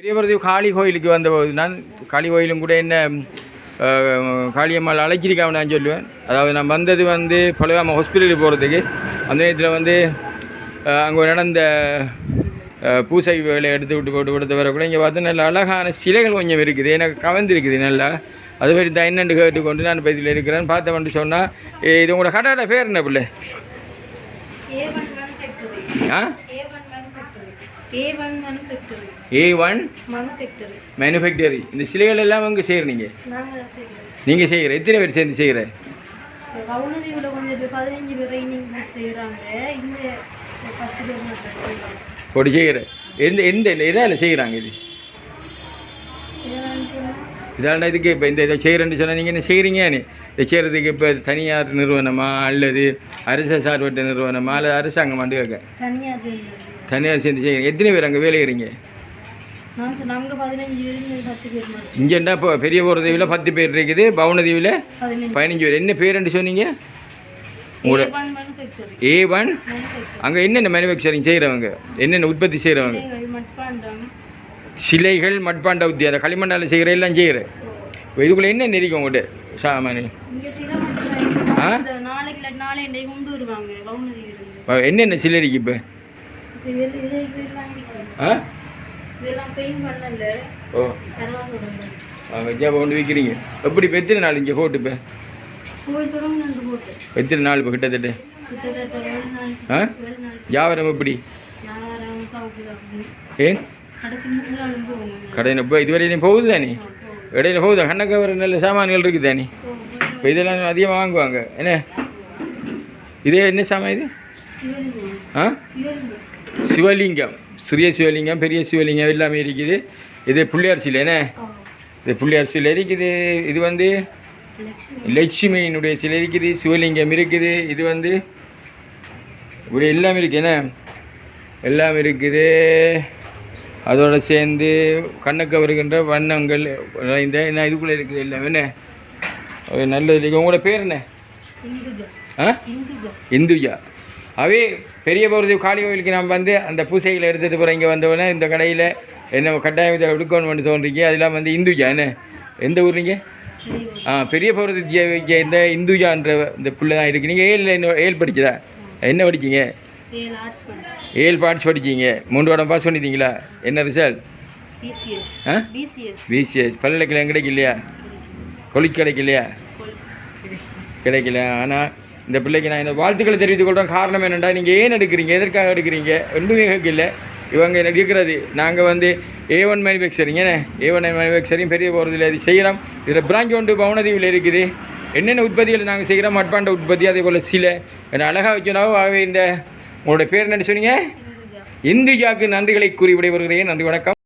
பெரியவரது காளி கோயிலுக்கு வந்தபோது நான் காளி கோயிலும் கூட என்ன காளியம்மாள் அழைச்சிருக்காம நான் சொல்லுவேன். அதாவது நான் வந்தது வந்து பழுவாம ஹாஸ்பிட்டலுக்கு போகிறதுக்கு அந்த நேரத்தில் வந்து அங்கே நடந்த பூசை வேலை எடுத்து விட்டு போட்டு விடுத்த வர கூட இங்கே பார்த்து நல்ல அழகான சிலைகள் கொஞ்சம் இருக்குது. எனக்கு கவர்ந்துருக்குது நல்லா. அது மாதிரி தான் என்னென்று கேட்டுக்கொண்டு நான் இப்போ இதில் இருக்கிறேன். பார்த்தவன்ட்டு சொன்னால் இது உங்களோட கடையோட பேர் என்ன பிள்ளை? A1 manufacturing. ஆ A1 manufacturing. A1 manufacturing. A one. Manufactory இந்த சிலைகள் எல்லாம் அங்கே செய்கிறீங்க. நீங்கள் செய்கிற எத்தனை பேர் சேர்ந்து செய்கிற. அப்படி செய்கிற எந்த எந்த இதால் செய்கிறாங்க இது இதால் இதுக்கு இப்போ இந்த இதை செய்கிறேன்னு சொன்னால் நீங்கள் என்ன செய்கிறீங்கன்னு இதை செய்கிறதுக்கு இப்போ தனியார் நிறுவனமா அல்லது அரசு சார்பற்ற நிறுவனமா அல்லது அரசாங்கமாண்டு கேட்க தனியா சேர்ந்து தனியார் சேர்ந்து செய்கிறீங்க எத்தனை பேர் அங்கே வேலை செய்கிறீங்க நான் சொன்ன அங்க பதினஞ்சு பேர் இங்க பத்து பேர் மட்டும். இங்கேண்டா இப்போ பெரிய போகிற தீவில் பத்து பேர் இருக்குது. பவுனதீவில் பதினஞ்சு. பேர். என்ன பேருன்னு சொன்னீங்க? உங்களோட A1 manufacturing. A one. அங்கே என்னென்ன மேனுஃபேக்சரிங் செய்கிறவங்க என்னென்ன உற்பத்தி செய்கிறவங்க சிலைகள், மட்பாண்ட உத்தியாரம் களிமண்ணால் செய்கிற எல்லாம் செய்கிற இப்போ இதுக்குள்ளே என்ன நெறிக்கும் உங்கள்கிட்ட சாமானு. ஆ? என்னென்ன சிலை இருக்கு இப்போ. ஆ? ஓ. வச்சா கொண்டு விற்கிறீங்க எப்படி இப்போ எத்தனை நாள் இங்கே போட்டு இப்போ? எத்தனை நாள் இப்போ கிட்டத்தட்ட? ஆ? வியாபாரம் எப்படி? ஏன்? கடையில் போய் நாளும் போவோம் கடையில் இப்போ போகுது? தானே இடையில போகுது கண்ணக்கவர் நல்ல சாமான்கள் இருக்குது தானே இப்போ இதெல்லாம் அதிகமாக வாங்குவாங்க. என்ன? இதே என்ன சாமான் இது? ஆ? சிவலிங்கம். சிறிய சிவலிங்கம் பெரிய சிவலிங்கம் எல்லாமே இருக்குது. இது பிள்ளையார் என்ன? இது பிள்ளையார் இருக்குது. இது வந்து லட்சுமியினுடைய சிலை இருக்குது. சிவலிங்கம் இருக்குது. இது வந்து இப்படி எல்லாமே இருக்குது என்ன? எல்லாம் இருக்குது. அதோட சேர்ந்து கண்ணுக்கு வருகின்ற வண்ணங்கள் நிறைந்த என்ன இதுக்குள்ளே இருக்குது எல்லாம் என்ன? நல்லது. இருக்குது உங்களோட பேர் என்ன? ஆ? இந்துஜா. அவே பெரிய போகிறது காளி கோயிலுக்கு நான் வந்து அந்த பூசைகளை எடுத்துகிட்டு போகிறேன் இங்கே வந்தவொடனே இந்த கடையில் என்ன கட்டாயம் இதை எடுக்கணும்னு தோன்றிங்க அதெல்லாம் வந்து இந்துஜா என்ன? எந்த ஊர் நீங்கள் ஆ பெரிய போகிறது இந்த இந்துஜான்ற இந்த பிள்ளை தான் இருக்கு. நீங்கள் ஏழில் என்ன ஏழு படிச்சதா? என்ன படிச்சீங்க? ஏழு பாட்ஸ் படிச்சீங்க. மூன்று வடம் பாஸ் பண்ணிட்டீங்களா? என்ன ரிசல்ட் பிசிஎஸ் ஆ? பிசிஎஸ் பல்கலைக்கழகம் கிடைக்கலையா? கொலிக்கு கிடைக்கலையா? கிடைக்கல. ஆனால் இந்த பிள்ளைக்கு நான் இந்த வாழ்த்துக்களை தெரிவித்துக் கொள்கிறேன் காரணம் என்னென்னா நீங்கள் ஏன் எடுக்கிறீங்க? எதற்காக எடுக்கிறீங்க? ஒன்றுமே கேட்கல. இவங்க எடுக்கிறது நாங்கள் வந்து ஏ ஒன் மேனுஃபேக்சரிங் என்ன? ஏ ஒன் மேனுஃபேக்சரிங் பெரிய போகிறதுல இது செய்கிறோம் இதில் பிராஞ்ச் ஒன்று பவுனதீவில் இருக்குது. என்னென்ன உற்பத்திகள் நாங்கள் செய்கிறோம் மட்பாண்ட உற்பத்தி அதே போல் சில. அழகாக வச்சுனாவோ ஆகவே இந்த உங்களோட பேர் என்ன சொன்னீங்க? இந்துஜா. இந்துஜாக்கு நன்றிகளை கூறி விடைபெறுகிறேன். நன்றி வணக்கம்.